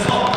하셔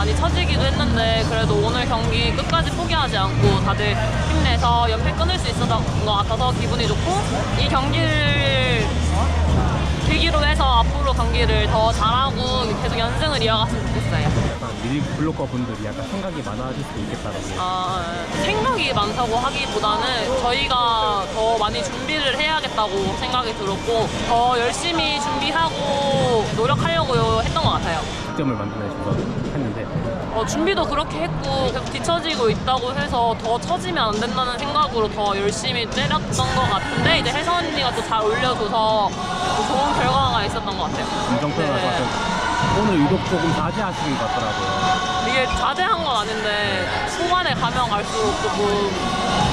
많이 처지기도 했는데 그래도 오늘 경기 끝까지 포기하지 않고 다들 힘내서 연패 끊을 수 있었던 것 같아서 기분이 좋고 이 경기를 계기로 해서 앞으로 경기를 더 잘하고 계속 연승을 이어갔으면 좋겠어요. 약간 미리 블로커 분들이 약간 생각이 많아질 수도 있겠다라고. 아, 생각이 많다고 하기보다는 저희가 더 많이 준비를 해야겠다고 생각이 들었고 더 열심히 준비하고 노력하려고 했던 것 같아요. 득점을 만들어내셔서 했는데 어, 준비도 그렇게 했고 계속 뒤처지고 있다고 해서 더 처지면 안 된다는 생각으로 더 열심히 때렸던 것 같은데 이제 혜선 언니가 또 잘 올려줘서 또 좋은 결과가 있었던 것 같아요. 것 네. 같은 오늘 유독 조금 자제하시는 것 같더라고요. 이게 자제한 건 아닌데 후반에 가면 갈수록 조금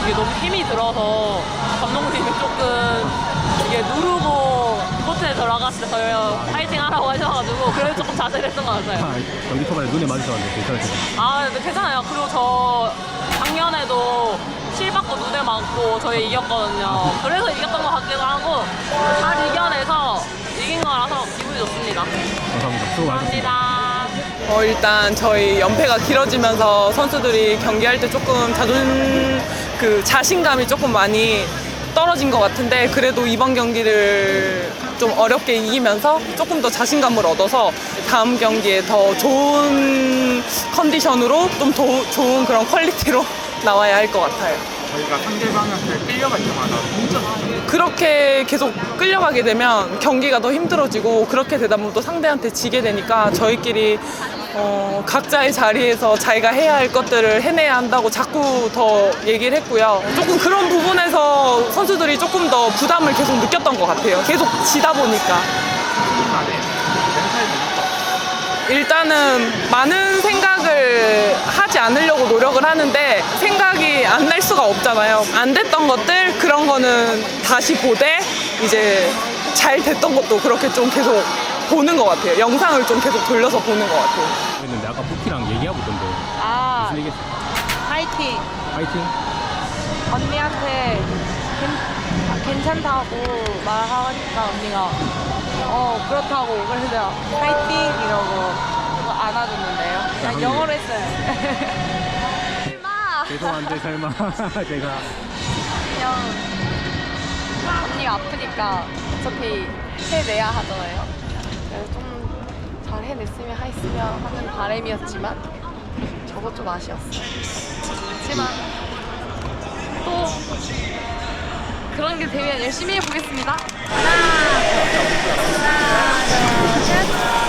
이게 너무 힘이 들어서 감독님이 조금 이게 때 저희 파이팅 하라고 하셔가지고 그래서 조금 자제를 했던 것 같아요. 아, 경기 초반에 눈에 맞으셨는데 괜찮으세요? 아 근데 괜찮아요. 그리고 저 작년에도 실 받고 눈에 맞고 저희 이겼거든요. 그래서 이겼던 것 같기도 하고 잘 이겨내서 이긴 거라서 기분이 좋습니다. 감사합니다. 수고 많으셨습니다. 감사합니다. 어, 일단 저희 연패가 길어지면서 선수들이 경기할 때 조금 자존 그 자신감이 조금 많이 떨어진 것 같은데 그래도 이번 경기를 좀 어렵게 이기면서 조금 더 자신감을 얻어서 다음 경기에 더 좋은 컨디션으로 좀 더 좋은 그런 퀄리티로 나와야 할 것 같아요. 저희가 상대방한테 끌려갈 때마다 동점하는 그렇게 계속 끌려가게 되면 경기가 더 힘들어지고 그렇게 되다 보면 또 상대한테 지게 되니까 저희끼리 어, 각자의 자리에서 자기가 해야 할 것들을 해내야 한다고 자꾸 더 얘기를 했고요. 조금 그런 부분에서 선수들이 조금 더 부담을 계속 느꼈던 것 같아요. 계속 지다 보니까. 일단은 많은 생각을 하지 않으려고 노력을 하는데 생각이 안날 수가 없잖아요. 안 됐던 것들 그런 거는 다시 보되 이제 잘 됐던 것도 그렇게 좀 계속 보는 것 같아요. 영상을 좀 계속 돌려서 보는 것 같아요. 했는데 아까 부키랑 얘기하고 있던데 아, 무슨 얘기 파이팅. 파이팅? 언니한테 괜, 괜찮다고 말하니까 언니가 어 그렇다고 그래서 파이팅 이러고 그거 안아줬는데요. 그냥 한 영어로 했어요. 죄송한데 설마 제가 그냥 언니가 아프니까 어차피 해내야 하잖아요. 네, 그래서 좀 잘 해냈으면 했으면 하는 바람이었지만 저거 좀 아쉬웠어요. 그렇지만 또 그런 게 되면 열심히 해보겠습니다. 하나, 하나, 둘, 셋.